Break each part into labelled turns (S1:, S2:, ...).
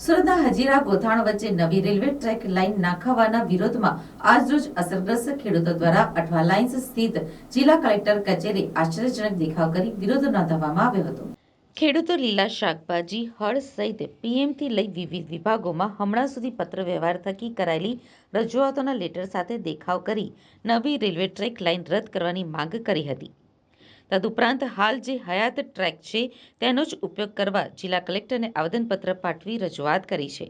S1: સુરતના હજીરા ગોથાણ વચ્ચે નવી રેલવે ટ્રેક લાઇન નાખાવાના વિરોધમાં આજરોજ અસરગ્રસ્ત ખેડૂતો દ્વારા અઠવા લાઇન્સ સ્થિત જિલ્લા કલેક્ટર કચેરી આશ્ચર્યજનક દેખાવ કરી વિરોધ નોંધાવવામાં આવ્યો હતો. ખેડૂતો લીલા શાકભાજી, હળ સહિત પીએમથી લઈ વિવિધ વિભાગોમાં હમણાં સુધી પત્ર વ્યવહાર થકી કરાયેલી રજૂઆતોના લેટર સાથે દેખાવ કરી નવી રેલવે ટ્રેક લાઇન રદ કરવાની માંગ કરી હતી. તદુપરાંત હાલ જે હયાત ટ્રેક છે, તેનો જ ઉપયોગ કરવા જિલ્લા કલેક્ટરને આવેદનપત્ર પાઠવી રજૂઆત કરી છે.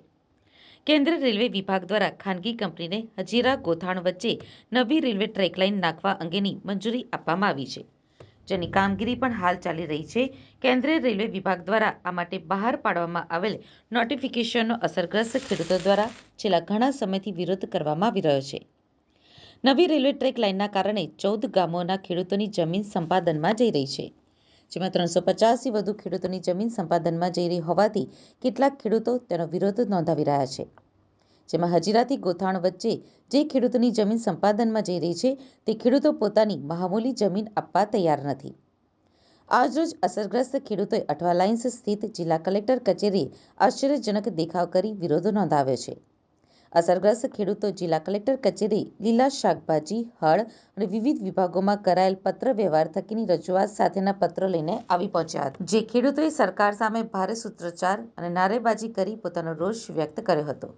S1: કેન્દ્ર રેલવે વિભાગ દ્વારા ખાનગી કંપનીને હજીરા ગોથાણ વચ્ચે નવી રેલવે ટ્રેક લાઇન નાખવા અંગેની મંજૂરી આપવામાં આવી છે. જેની કામગીરી પણ હાલ ચાલી રહી છે. કેન્દ્રીય રેલવે વિભાગ દ્વારા આ માટે બહાર પાડવામાં આવેલ નોટિફિકેશનનો અસરગ્રસ્ત ખેડૂતો દ્વારા છેલ્લા ઘણા સમયથી વિરોધ કરવામાં આવી રહ્યો છે. નવી રેલવે ટ્રેક લાઇનના કારણે ચૌદ ગામોના ખેડૂતોની જમીન સંપાદનમાં જઈ રહી છે. જેમાં ત્રણસો પચાસથી વધુ ખેડૂતોની જમીન સંપાદનમાં જઈ રહી હોવાથી કેટલાક ખેડૂતો તેનો વિરોધ નોંધાવી રહ્યા છે. જેમાં હજીરાથી ગોથાણ વચ્ચે જે ખેડૂતોની જમીન સંપાદનમાં જઈ રહી છે તે ખેડૂતો પોતાની મહામૂલી જમીન આપવા તૈયાર નથી. આજરોજ અસરગ્રસ્ત ખેડૂતોએ અઠવા લાઇન્સ સ્થિત જિલ્લા કલેક્ટર કચેરીએ આશ્ચર્યજનક દેખાવ કરી વિરોધ નોંધાવ્યો છે. અસરગ્રસ્ત ખેડૂતો જિલ્લા કલેક્ટર કચેરી, લીલા શાકભાજી, હળ અને વિવિધ વિભાગોમાં કરાયેલ પત્ર વ્યવહાર થકીની રજૂઆત સાથેના પત્ર લઈને આવી પહોંચ્યા હતા, જે ખેડૂતોએ સરકાર સામે ભારે સૂત્રોચ્ચાર અને નારેબાજી કરી પોતાનો રોષ વ્યક્ત કર્યો હતો.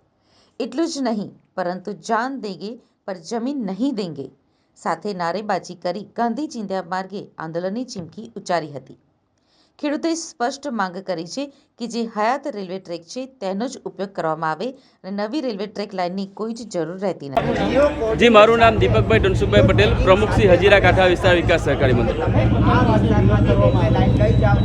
S1: એટલું જ નહીં, પરંતુ જાન દેંગે પર જમીન નહીં દેંગે સાથે નારેબાજી કરી ગાંધી ચિંધ્યા માર્ગે આંદોલનની ચીમકી ઉચ્ચારી હતી. ખેડૂતોએ સ્પષ્ટ માંગ કરી છે કે જે હયાત રેલવે ટ્રેક છે તેનો જ ઉપયોગ કરવામાં આવે અને નવી રેલવે ટ્રેક લાઇનની કોઈ જ જરૂર રહેતી નથી.
S2: જી, મારું નામ દીપકભાઈ ધનસુખભાઈ પટેલ, પ્રમુખ શ્રી હજીરા કાંઠા વિસ્તાર વિકાસ સહકારી મંત્રી.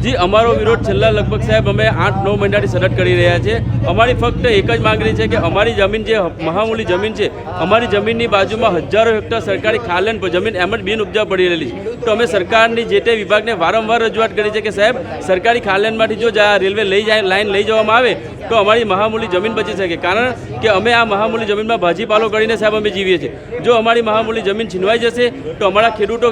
S2: જી, અમારો વિરોધ છેલ્લા લગભગ સાહેબ અમે આઠ નવ મહિનાથી સતત કરી રહ્યા છે. અમારી ફક્ત એક જ માંગણી છે કે અમારી જમીન જે મહામૂલી જમીન છે, અમારી જમીનની બાજુમાં હજારો હેક્ટર સરકારી ખાલન જમીન એમ જ બિન ઉપજાવ પડી રહેલી છે. તો અમે સરકારની જે તે વિભાગને વારંવાર રજૂઆત કરી છે કે સાહેબ સરકારી ખાલેનમાંથી જો રેલવે લઈ જાય, લાઈન લઈ જવામાં આવે, તો અમારી મહામૂલી જમીન બચી શકે. કારણ કે અમે આ મહામૂલી જમીનમાં ભાજીપાલો કરીને સાહેબ અમે જીવીએ છીએ. જો અમારી મહામૂલી જમીન છીનવાઈ જશે, તો અમારા ખેડૂતો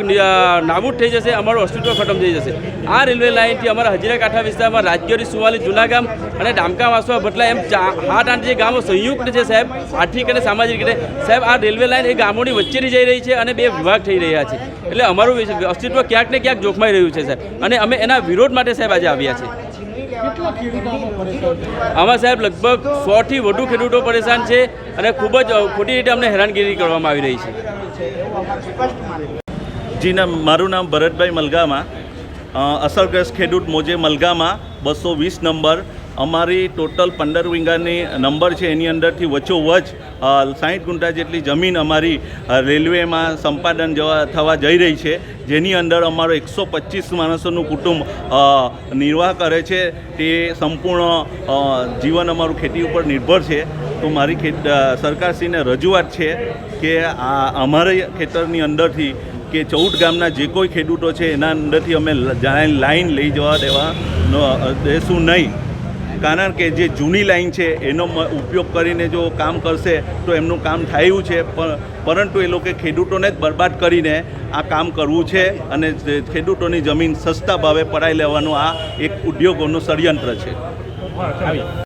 S2: નાબૂદ થઈ જશે, અમારું અસ્તિત્વ ખતમ થઈ જશે. આ રેલવે લાઇનથી અમારા હજીરા કાંઠા વિસ્તારમાં રાજગીરી સુવાલી જૂના ગામ અને ડામકા વાસવા ભટલા એમ આઠ આઠ જે ગામો સંયુક્ત છે સાહેબ, આર્થિક અને સામાજિક રીતે, સાહેબ, આ રેલવે લાઇન એ ગામોની વચ્ચેથી જઈ રહી છે અને બે વિભાગ થઈ રહ્યા છે. એટલે અમારું અસ્તિત્વ ક્યાંક ને ક્યાંક જોખમાઈ રહ્યું છે સાહેબ. અને અમે એના વિરોધ માટે સાહેબ આજે આવ્યા છે. આમાં સાહેબ લગભગ સોથી વધુ ખેડૂતો પરેશાન છે અને ખૂબ જ ખોટી રીતે અમને હેરાનગીરી કરવામાં આવી રહી છે.
S3: જી, ના, મારું નામ ભરતભાઈ મલગામા. અસરગ્રસ્ત ખેડૂત મોજે મલગામા, બસો વીસ નંબર અમારી ટોટલ પંદર વીંગાની નંબર છે, એની અંદરથી વચ્ચોવચ સાહીઠ ગુંટા જેટલી જમીન અમારી રેલવેમાં સંપાદન જવા, થવા જઈ રહી છે, જેની અંદર અમારો એકસો પચીસ માણસોનું કુટુંબ નિર્વાહ કરે છે, તે સંપૂર્ણ જીવન અમારું ખેતી ઉપર નિર્ભર છે. તો મારી ખેત સરકારશ્રીને રજૂઆત છે કે આ અમારે ખેતરની અંદરથી કે ચૌદ ગામના જે કોઈ ખેડૂતો છે, એના અંદરથી અમે લાઈન લઈ જવા દેવા દેશું નહીં. કારણ કે જે જૂની લાઈન છે, એનો ઉપયોગ કરીને જો કામ કરશે, તો એમનું કામ થયું છે. પરંતુ એ લોકો ખેડૂતોને જ બરબાદ કરીને આ કામ કરવું છે અને ખેડૂતોની જમીન સસ્તા ભાવે પડાઈ લેવાનું આ એક ઉદ્યોગોનું ષડયંત્ર છે.